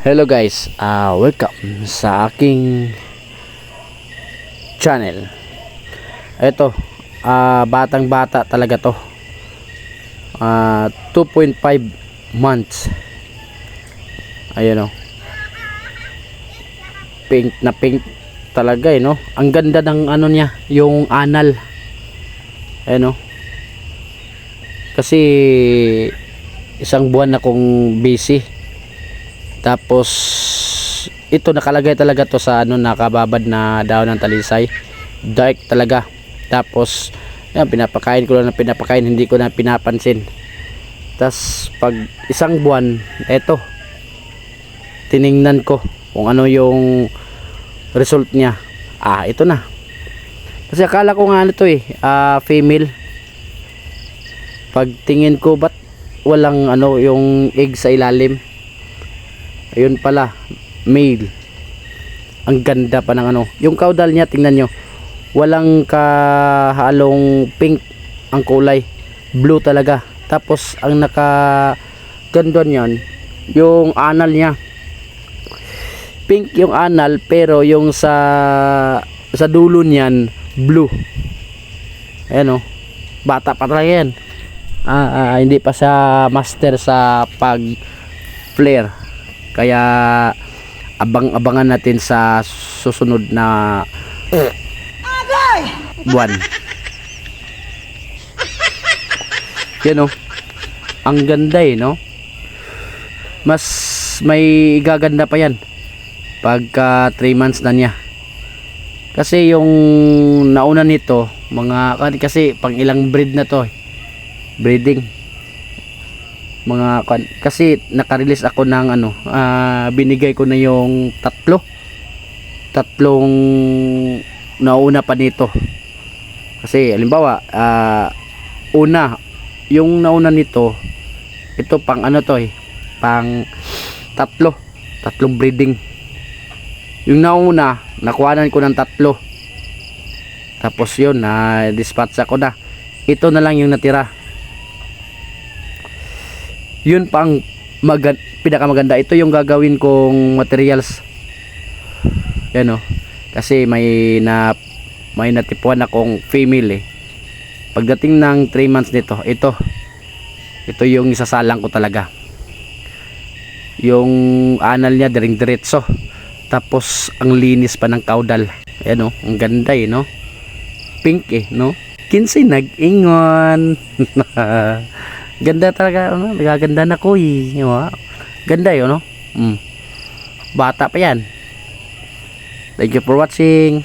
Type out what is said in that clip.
Hello guys, uh, welcome sa aking channel. Ito, ah, batang bata talaga to. Ah, 2.5 months. Ayun oh. Pink na pink talaga eh no. Ang ganda ng ano niya, yung anal. Ayun oh. Kasi isang buwan akong busy tapos ito nakalagay talaga to sa ano nakababad na daon ng talisay. Dark talaga. Tapos yan pinapakain ko lang na pinapakain hindi ko na pinapansin. Tapos pag isang buwan eto tiningnan ko kung ano yung result niya. Ah, ito na. Kasi akala ko nga ano to eh, ah, female. Pag tingin ko ba't walang ano yung egg sa ilalim? Ayun pala male. Ang ganda pa ng ano. Yung caudal niya tingnan nyo. Walang kahalong pink ang kulay. Blue talaga. Tapos ang naka ganda niyan yung anal niya. Pink yung anal pero yung sa sa dulo niyan blue. Ayan o bata pa talaga yan. Ah, ah, hindi pa sa master sa pag flare kaya abang-abangan natin sa susunod na buwan. Yan oh. Ang ganda eh, no? Mas may gaganda pa yan pagka 3 months na niya. Kasi yung nauna nito, mga kasi pang ilang breed na to. eh. Breeding mga kasi naka-release ako ng ano ah, binigay ko na yung tatlo. Tatlong nauna pa nito. Kasi halimbawa ah, una yung nauna nito ito pang ano to eh pang tatlo. Tatlong breeding. Yung nauna nakuhanan ko ng tatlo. Tapos yun na dispatch ako na. Ito na lang yung natira yun pang magand pinakamaganda. Ito yung gagawin kong materials. Yan o kasi may na may natipuan akong female eh. Pagdating ng 3 months nito ito. Ito yung isasalang ko talaga. Yung anal niya diring diretso tapos ang linis pa ng caudal. Ayan o ang ganda eh no? Pink eh no? Kinsay nag-ingon Ganda talaga, ano, nagaganda na ko eh. Diba? Ganda yun, no? Mm. Bata pa yan. Thank you for watching.